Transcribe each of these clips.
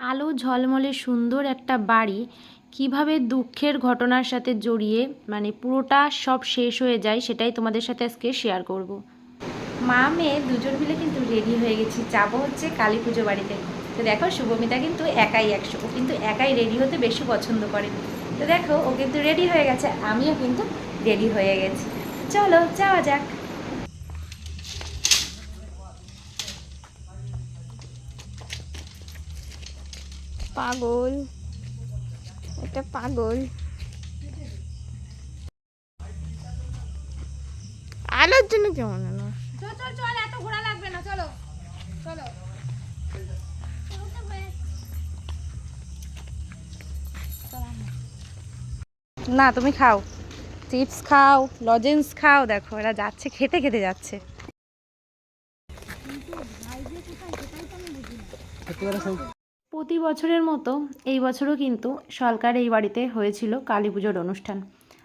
আলো ঝলমলে সুন্দর একটা বাড়ি, কীভাবে দুঃখের ঘটনার সাথে জড়িয়ে মানে পুরোটা সব শেষ হয়ে যায় সেটাই তোমাদের সাথে আজকে শেয়ার করব। মা, মেয়ে দুজন মিলে কিন্তু রেডি হয়ে গেছি। যাব হচ্ছে কালী পুজো বাড়িতে। তো দেখো, শুভমিতা কিন্তু একাই একশো। ও কিন্তু একাই রেডি হতে বেশি পছন্দ করে। তো দেখো, ও কিন্তু রেডি হয়ে গেছে, আমিও কিন্তু রেডি হয়ে গেছি। চলো, যাওয়া যাক। পাগল। একটা পাগল। আলোর জন্য কেমন হলো চল চল চল এত ঘোরা লাগবে না চলো চলো। না তুমি খাও। চিপস খাও লজেন্স খাও দেখো এরা যাচ্ছে খেতে খেতে যাচ্ছে। প্রতি বছরের মতো এই বছরও কিন্তু সরকার এই বাড়িতে হয়েছিল কালী পুজোর অনুষ্ঠান।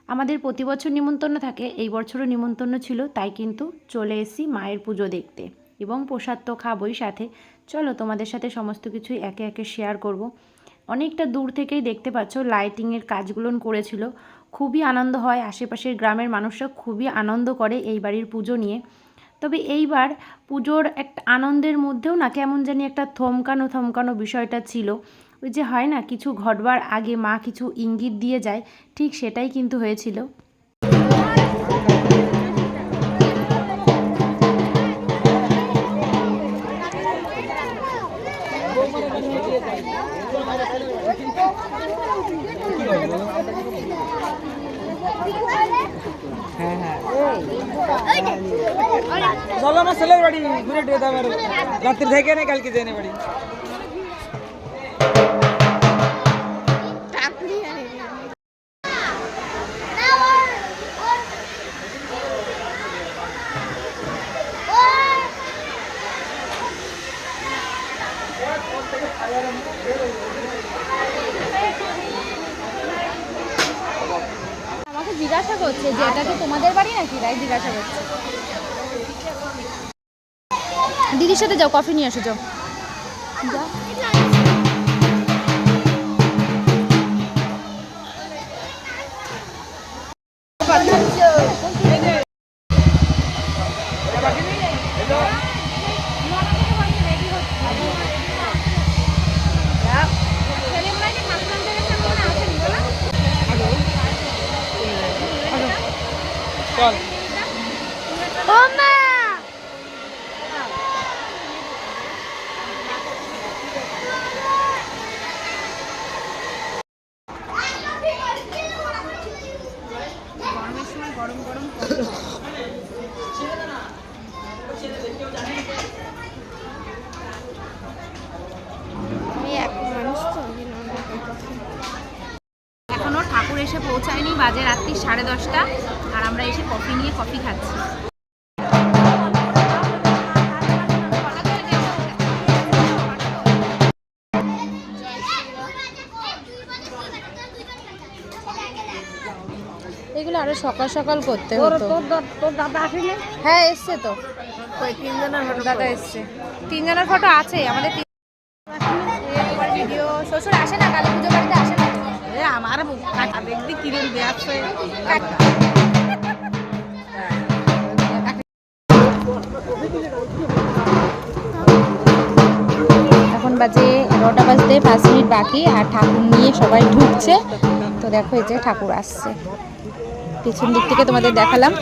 আমাদের প্রতি বছর নিমন্ত্রণ থাকে, এই বছরও নিমন্ত্রণ ছিল, তাই কিন্তু চলে এসেছি মায়ের পুজো দেখতে। এবং প্রসাদ তো খাবোই সাথে। চলো তোমাদের সাথে সমস্ত কিছুই একে একে শেয়ার করব। অনেকটা দূর থেকেই দেখতে পাচ্ছ লাইটিংয়ের কাজগুলো করেছিল। খুবই আনন্দ হয়, আশেপাশের গ্রামের মানুষরা খুবই আনন্দ করে এই বাড়ির পুজো নিয়ে। তবে এইবার পুজোর একটা আনন্দের মধ্যেও না কেমন জানি একটা থমকানো থমকানো বিষয়টা ছিল। ওই যে হয় না, কিছু ঘটবার আগে মা কিছু ইঙ্গিত দিয়ে যায়, ঠিক সেটাই কিন্তু হয়েছিল। চলো আমার ছেলের বাড়ি ঘুরে আর রাত্রি থেকে নেই কালকে যাই বাড়ি। যে এটা কি তোমাদের বাড়ি নাকি? তাই জিজ্ঞাসা করছে। দিদির সাথে যাও, কফি নিয়ে আসো যাও। চল পৌঁছায়নি বাজে রাত্রি সাড়ে দশটা আর আমরা এসে কফি নিয়ে কফি খাচ্ছি। এগুলো আরও সকাল সকাল করতে হতো। তোর দাদা আসেনি? হ্যাঁ এসছে তো। ওই তিনজনের দাদা এসছে। তিনজনের ফটো আছে আমাদের তিন ভিডিও শ্বশুর আসে না? কালী পুজো বাড়িতে আসে না? আমার দেখবি কিরম এখন বাজে এগারোটা বাজতে পাঁচ মিনিট বাকি আর ঠাকুর নিয়ে সবাই ঢুকছে তো দেখো এই যে ঠাকুর আসছে পিছন দিক থেকে তোমাদের দেখালাম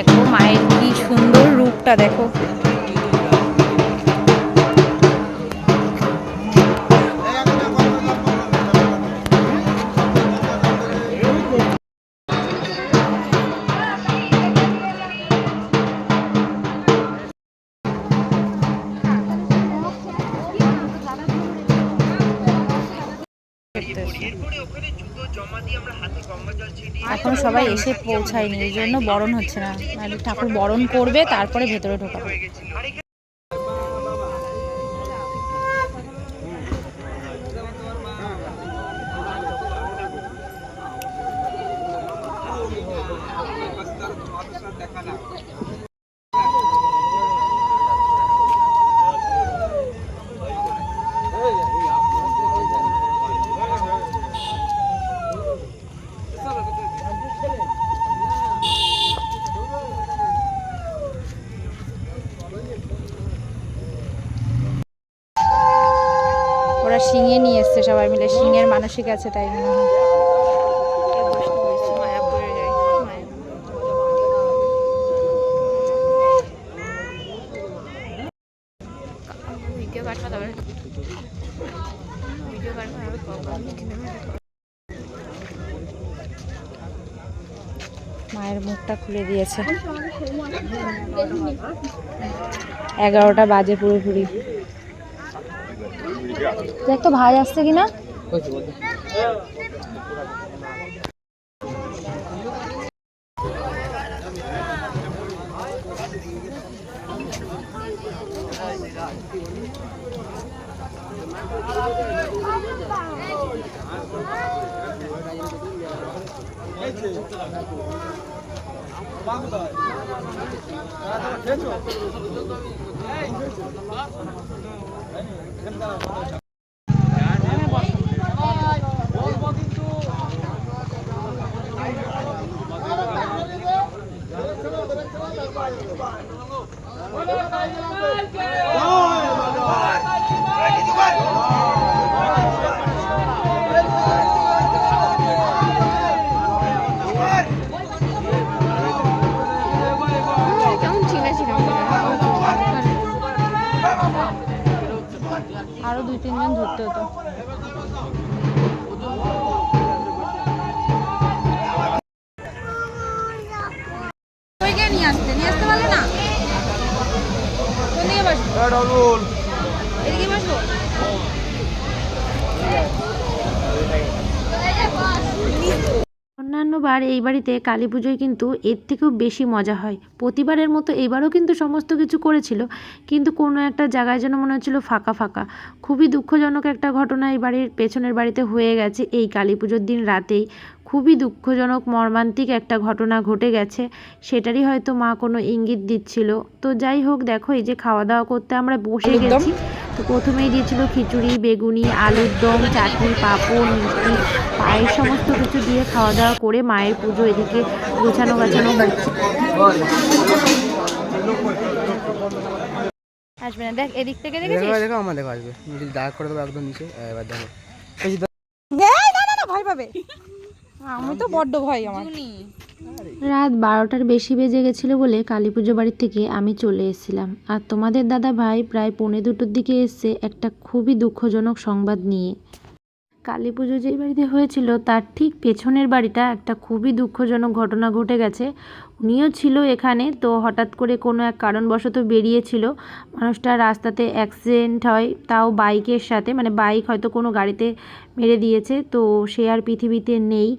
দেখো মায়ের কি সুন্দর রূপটা দেখো। এখন সবাই এসে পৌঁছায়নি এই জন্য বরণ হচ্ছে না। মানে ঠাকুর বরণ করবে তারপরে ভেতরে ঢোকা দেখা নিয়ে এসছে সবাই মিলে। শিঙের মানসিক আছে তাই মনে হয়। মায়ের মুখটা খুলে দিয়েছে। এগারোটা বাজে পুরোপুরি। দেখ তো ভাই আসছে কিনা। কেমন الله. আরও দুই তিনজন ধরতে হতো। ওইকে নিয়ে আসতে নিয়ে আসতে পারলে না কোন দিকে বসবো এদিকে বসবো অন্যান্য বার এই বাড়িতে কালী পুজোয় কিন্তু এর থেকেও বেশি মজা হয়। প্রতিবারের মতো এবারও কিন্তু সমস্ত কিছু করেছিল, কিন্তু কোনো একটা জায়গায় যেন মনে হচ্ছিল ফাঁকা ফাঁকা। খুবই দুঃখজনক একটা ঘটনা এই বাড়ির পেছনের বাড়িতে হয়ে গেছে এই কালী পুজোর দিন রাতেই। খুবই দুঃখজনক মর্মান্তিক একটা ঘটনা ঘটে গেছে। সেটারই হয়তো মা কোনো ইঙ্গিত দিচ্ছিল। তো যাই হোক দেখো এই যে খাওয়া দাওয়া করতে আমরা বসে গেছি। তো প্রথমেই দিয়েছিল খিচুড়ি বেগুনি আলুর দম চাটনি পাঁপড় মিষ্টি পায়েস সমস্ত কিছু দিয়ে খাওয়া দাওয়া করে মায়ের পুজো এদিকে গোছানো গাছানো হচ্ছে। আসবে না। দেখ এদিক থেকে দেখো দেখেছিস? দেখো আমার দেখো আসবে। যদি দাগ করে দেবো একদম নিচে। এবার দেখো। না না না ভয় পাবে। আমি তো বড্ড ভয় আমার। রাত বারোটার বেশি বেজে গেছিল বলে কালী পুজো বাড়ির থেকে আমি চলে এসেছিলাম। আর তোমাদের দাদা ভাই প্রায় পৌনে দুটোর দিকে এসছে একটা খুবই দুঃখজনক সংবাদ নিয়ে কালী পুজো যেই বাড়িতে হয়েছিল, তার ঠিক পেছনের বাড়িটা একটা খুবই দুঃখজনক ঘটনা ঘটে গেছে। উনিও ছিল এখানে, তো হঠাৎ করে কোনো এক কারণবশত বেরিয়েছিল। মানুষটা রাস্তাতে অ্যাক্সিডেন্ট হয়, তাও বাইকের সাথে মানে বাইক হয়তো কোনো গাড়িতে মেরে দিয়েছে, তো সে আর পৃথিবীতে নেই।